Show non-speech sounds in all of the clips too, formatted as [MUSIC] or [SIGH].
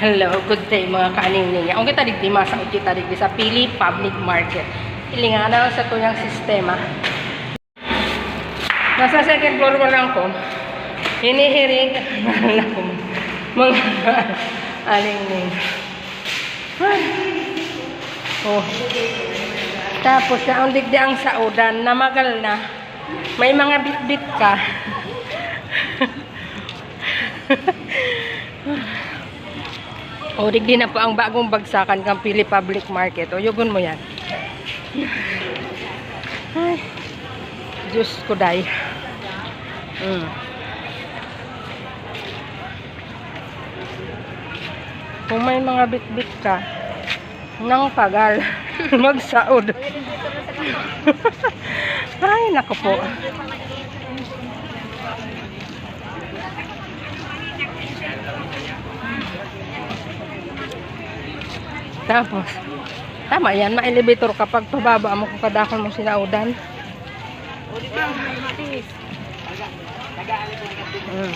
Hello, good day mga kaaning niya. Ang kita digdi masa kita digdi sa Pili Public Market. Ilingana sa tuyang sistema. Nasa second floor mo lang ko. Hinihirig [LAUGHS] na ko. Mga aling ning. Ay. Oh. Tapos na ang digdi ang saudan, namagal na. May mga bit-bit ka. O, digdi na po ang bagong bagsakan kang Pili Public Market. O, yugon mo yan. Ay, Diyos ko, day. Mm. Kung may mga bit-bit ka, nang pagal, [LAUGHS] magsaod. [LAUGHS] Ay, nako po. Tapos, tama yan, ma-elevator kapag pababa mo kung kadakon mo sinaudan. Mm.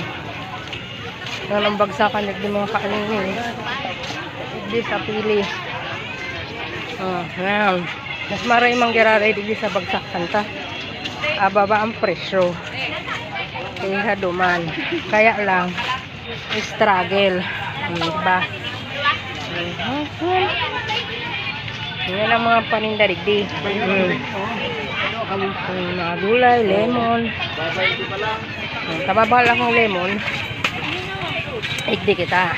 Yan ang bagsakan di mga kaaningin. Di sa pili. Oh, yan. Mas maray mang giraray di sa bagsakan ta. Ababa ang presyo. Kaya duman. Kaya lang, struggle. Hmm, diba? Mhm. Yan ang mga paninda digdi. Mm. Ang mga gulay, lemon. Kababal akong lemon. Igdi kita.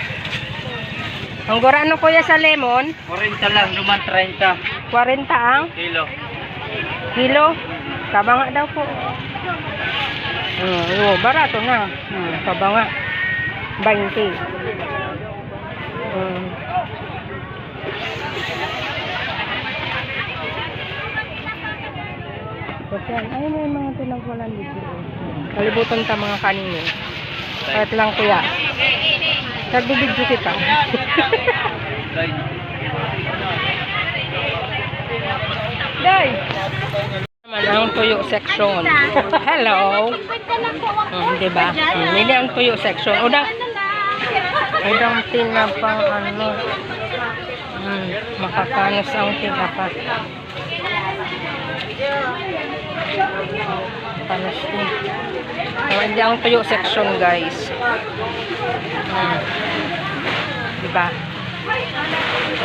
Ang gura ano kuya sa lemon? 40 lang, naman 30 40 ang kilo. kilo. Kabanga daw po. Hmm, yo, barato na. Hmm, kabanga. 20. Hmm. Tapos yan, ay may mga pinagwalan dito. Kalibutan ta mga kanino. Kahit lang kuya. Nagbibidyo kita. Day! Naman ang tuyo section. Hello! Hmm, diba? Hmm, hindi ang tuyo section. Udang, udang tinapang ano. Hmm, makakanos ang tinapa. Panos din. Oh, hindi ang tuyo section guys. Hmm. Diba?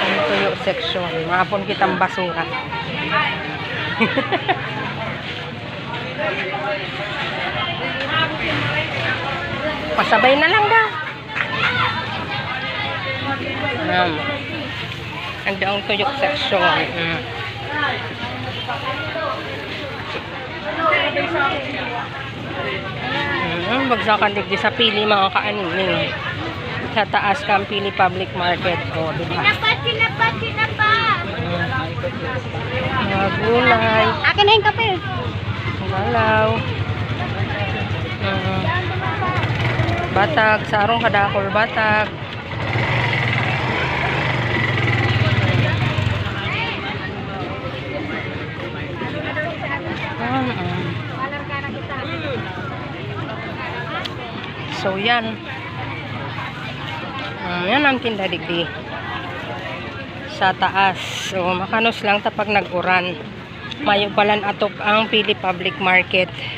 Ang tuyo section. Mahapon kitang basura. [LAUGHS] Pasabay na lang da. Um, ang tuyok section. Mm. Mm, bagsakan digdi sa pili mga kaanining. Sa taas kang pili public market. O, diba? Sinapat, sinapat, sinapat. Mga gulay. Akin na yung kape. Malaw. Mm. Batag, sarong kadakol batag. So yan. Mm, yan ang tinda digdi. Sa taas. So makanos lang tapag nag-uran. Mayo palan atok ang Pili Public Market. Mm.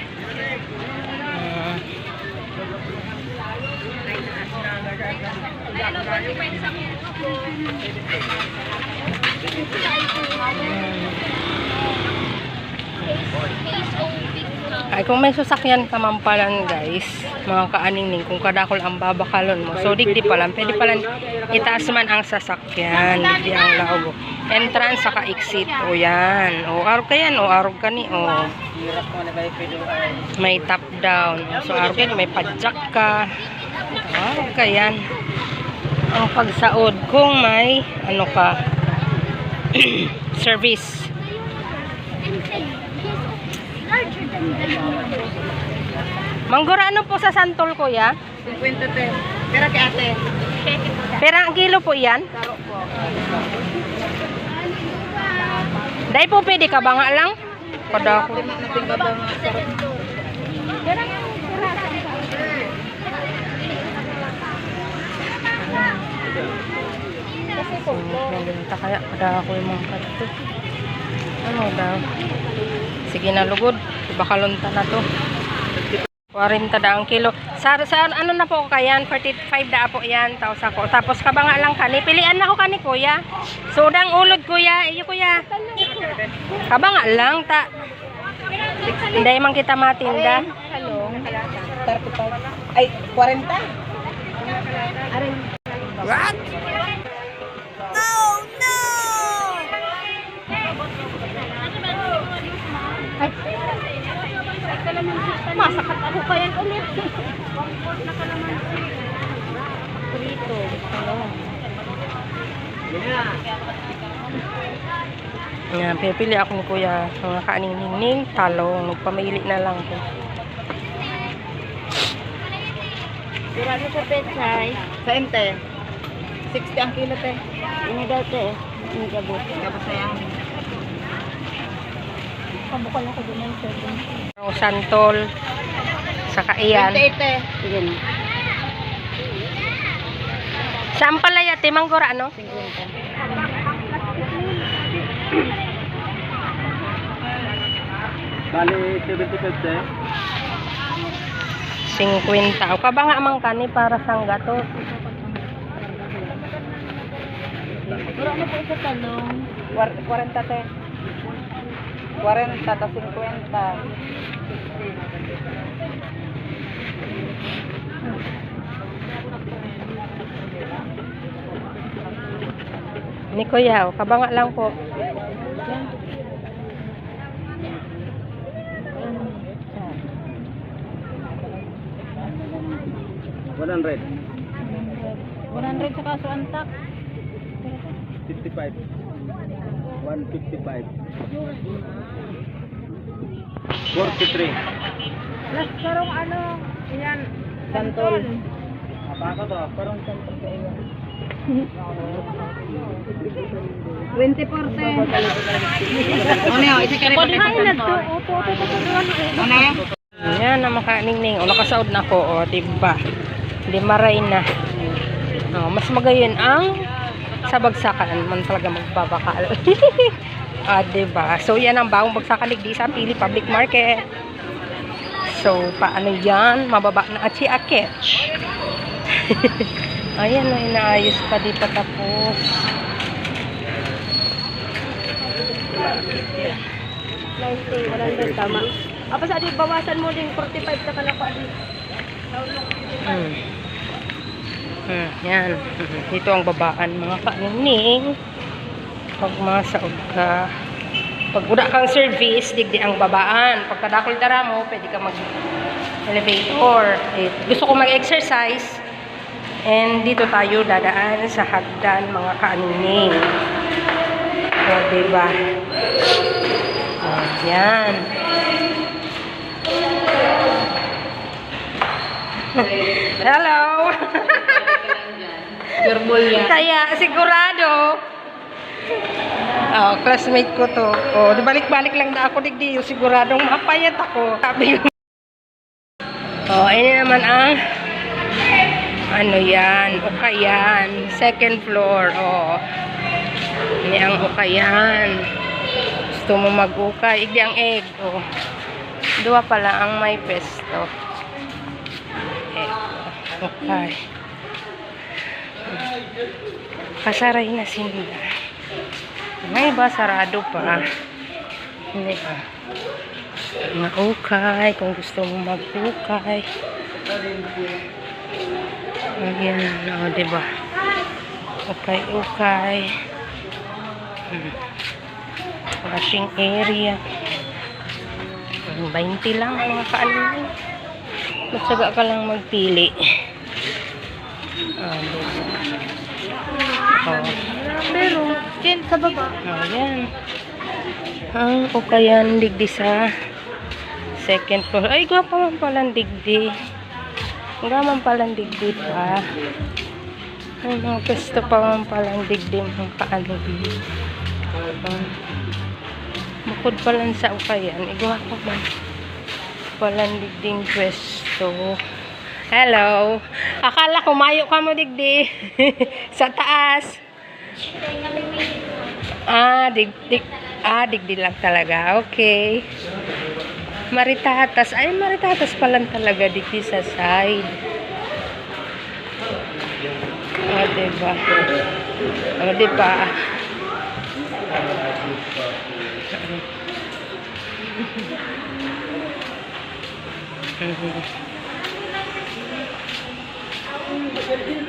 Ay, kung may sasakyan ka mampalan guys, mga kaaningning, kung kadakol ang babakalon mo, so digdi pa lang, pwede pa lang itaas man ang sasakyan, digdi ang laog. Entrance, saka exit, o yan, o arog ka yan, o arog ka ni, o may top down, so arog ka, may padjak ka, arog ka yan. Ang pagsaod, kung may, ano ka, [CLEARS THROAT] service, Manggura ano po sa santol kuya? 50 te. Pero kay ate. Pero ang kilo po yan? Taro po. Dahil po pwede ka ba nga lang? Kada ko. Nandito kaya kada ako yung mga kadto. Ano daw? Sige na lugod. Bakalunta na to. 40 da ang kilo. Sa, sa ano na po kayan? 45 da po yan. Tapos ako. Tapos kabanga lang kani. Pilian na ko kani kuya. Sudang ulod kuya. Iyo kuya. Kabanga lang ta. Hindi man kita matinda. Hello. 35. Ay, 40? What? Masakat ako pa yan ulit. na kalamansi. Prito. Yan, pipili ako ni kuya. Mga kaning-ning talong. Nagpamili na lang ko. Marami sa petsay. Sa ente. 60 ang kilo, te. Ini daw te. Ini gabot. Tapos na yan. Pabukal ako doon ng 7. O santol. Saka iyan. 28, te. Sige na. Saan pala yate? Manggora, ano? 50. Bali, 75, te. 50. O kabanga mang kani para sang gato. Pero ano po sa talong? 40, te. 40 to 50. Ni kuya, o kabanga lang po. Walang red. 100 sa kaso antak. 55. 155. 43. Plus karong ano, yan. Santol. Apa ko to? Parang santol ka iwan. 24 te. Ano yun? Isa ka rin opo. Ano yun? Yan na makaning-ning. O nakasaod na ko. O, diba? Di maray na. O, mas magayon ang sa bagsakan man talaga magbabakal. [LAUGHS] ah, diba? So, yan ang bagong bagsakan ligdi sa Pili Public Market. So, paano yan? Mababa na at si Akech. [LAUGHS] Ayan, o, inaayos pa. Di pa tapos. 90, 100 tama. Apa sa di bawasan mo din 45 sa kalapa di. Hmm. Hmm, yan. [LAUGHS] Ito ang babaan mga kanining. Pag masaog ka. Pag wala kang service, digdi ang babaan. Pag kadakol dara mo, pwede ka mag elevator. Eh, gusto ko mag-exercise. And dito tayo dadaan sa hagdan mga kanining. O, diba? O, yan. [LAUGHS] Hello! [LAUGHS] Yan. Kaya, sigurado. Oh, classmate ko to. Oh, balik-balik lang na ako digdi. Siguradong mapayat ako. Sabi. Oh, ini naman ang ano yan, ukayan. Second floor. Oh. Ini ang ukayan. Gusto mo mag-ukay. Igdi ang egg. Oh. Dua pala ang may pesto. Egg. Okay. Kasaray na sila. May iba sarado pa. Hindi pa. Mga kung gusto mo mag-ukay. Ayan, o, diba? Ukay, ukay. Hmm. Washing area. Hmm, 20 lang mga kaalin. Matsaga ka lang magpili. Ah, diba? Oh. Pero, din sa baba. Ayan. Ang ukayan digdi sa second floor. Ay, gwapa man palang digdi. Gaman palang digdi pa. Ay, mga pesto pa man palang digdi mga. Um, bukod palang sa ukayan, igwa pa man palang digding pwesto. Hello. Akala ko mayo ka mo digdi. [LAUGHS] sa taas. Ah, digdig. Ah, digdig lang talaga. Okay. Maritatas. Ay, maritatas pa lang talaga digdi sa side. Ah, diba? Ah, diba? [LAUGHS] Mhm.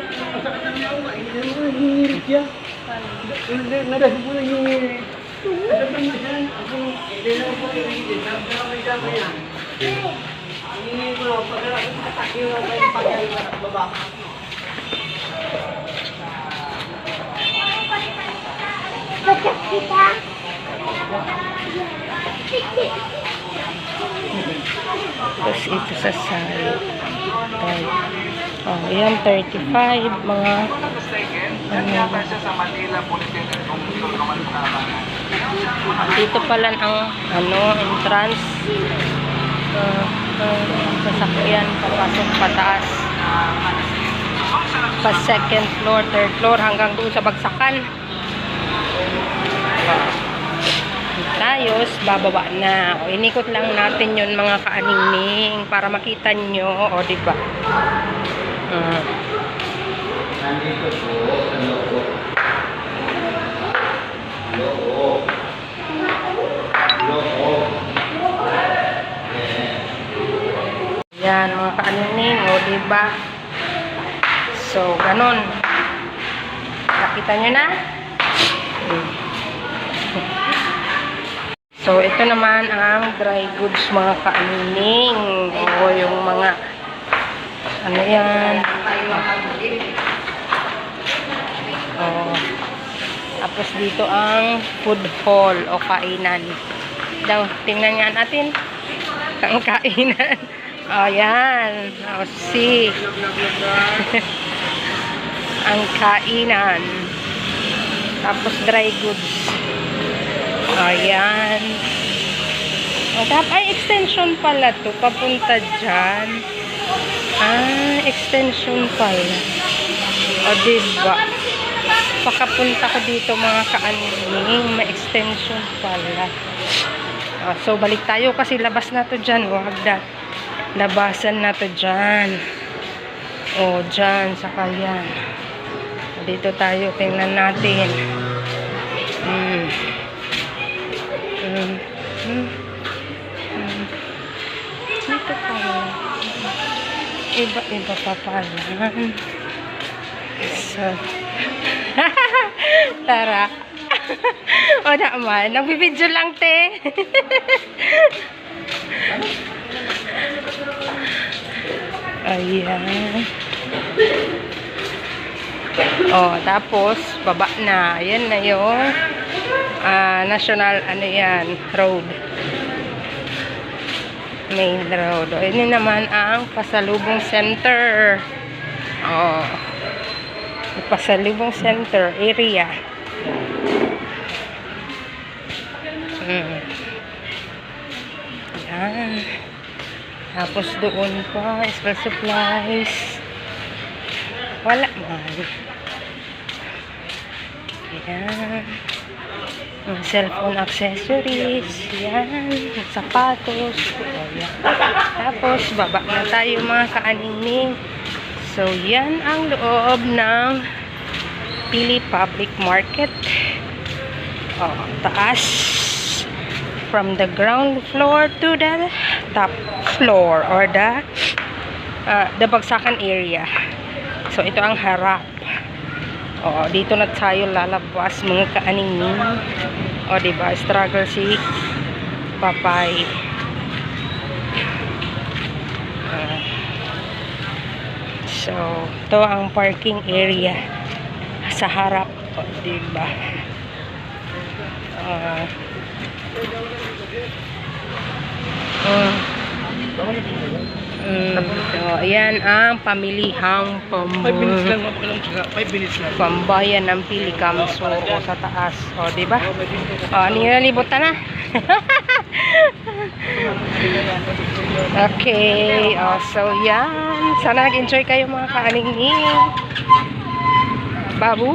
Tapos ito sa side. Right. Oh, yan 35 mga ano, dito pala ang ano entrance. Uh, uh, sasakyan papasok pataas. Pa second floor, third floor hanggang doon sa bagsakan. Tayos, bababa na. O, inikot lang natin yun mga kaaningning para makita nyo. O, di Mm. Nandito po sa loob. Loob. Loob. Yan, mga kaaningning. O, di ba? So, ganun. Nakita nyo na? So, ito naman ang dry goods mga kaanining. O, yung mga ano yan. O, tapos dito ang food hall o kainan. Daw, tingnan nga natin. Ang kainan. [LAUGHS] O, yan. O, see. [LAUGHS] ang kainan. Tapos dry goods. Ayan. O, tap, ay, extension pala to. Papunta dyan. Ah, extension pala. O, diba? Pakapunta ko dito mga kaanining. May extension pala. O, so, balik tayo kasi labas na to dyan. Huwag na. Labasan na to dyan. O, dyan. Saka yan. Dito tayo. Tingnan natin. Hmm. Mm. Mm. Mm. Dito pala. Iba-iba pa pala. So, [LAUGHS] tara. [LAUGHS] o naman, nagbibidyo lang, te. [LAUGHS] Ayan. Oh, tapos, baba na. Ayan na yung ah, national, ano yan, road. Main road. Ini naman ang Pasalubong Center. Oh. Pasalubong Center area. Hmm. Yan. Tapos doon pa, school supplies. Wala man. Yan. Mga cellphone accessories. Yan. Sapatos. Ayan. Tapos, baba na tayo mga kaanining. So, yan ang loob ng Pili Public Market. Oh, taas. From the ground floor to the top floor or the uh, the bagsakan area. So, ito ang harap. O, dito na tayo lalabas mga kaaningning. O, diba? Struggle si Papay. Ah. so, ito ang parking area sa harap. O, diba? Ah. Mm. Mm, so, ayan ang pamilihang 5 minutes lang, pam ma'am. Ilang 5 minutes lang. pambayan ng Pilicam Soro sa taas. O, di ba? O, ano yun? Libutan na. [LAUGHS] okay. O, so, yan. Sana nag-enjoy kayo mga kaaningning. Babu.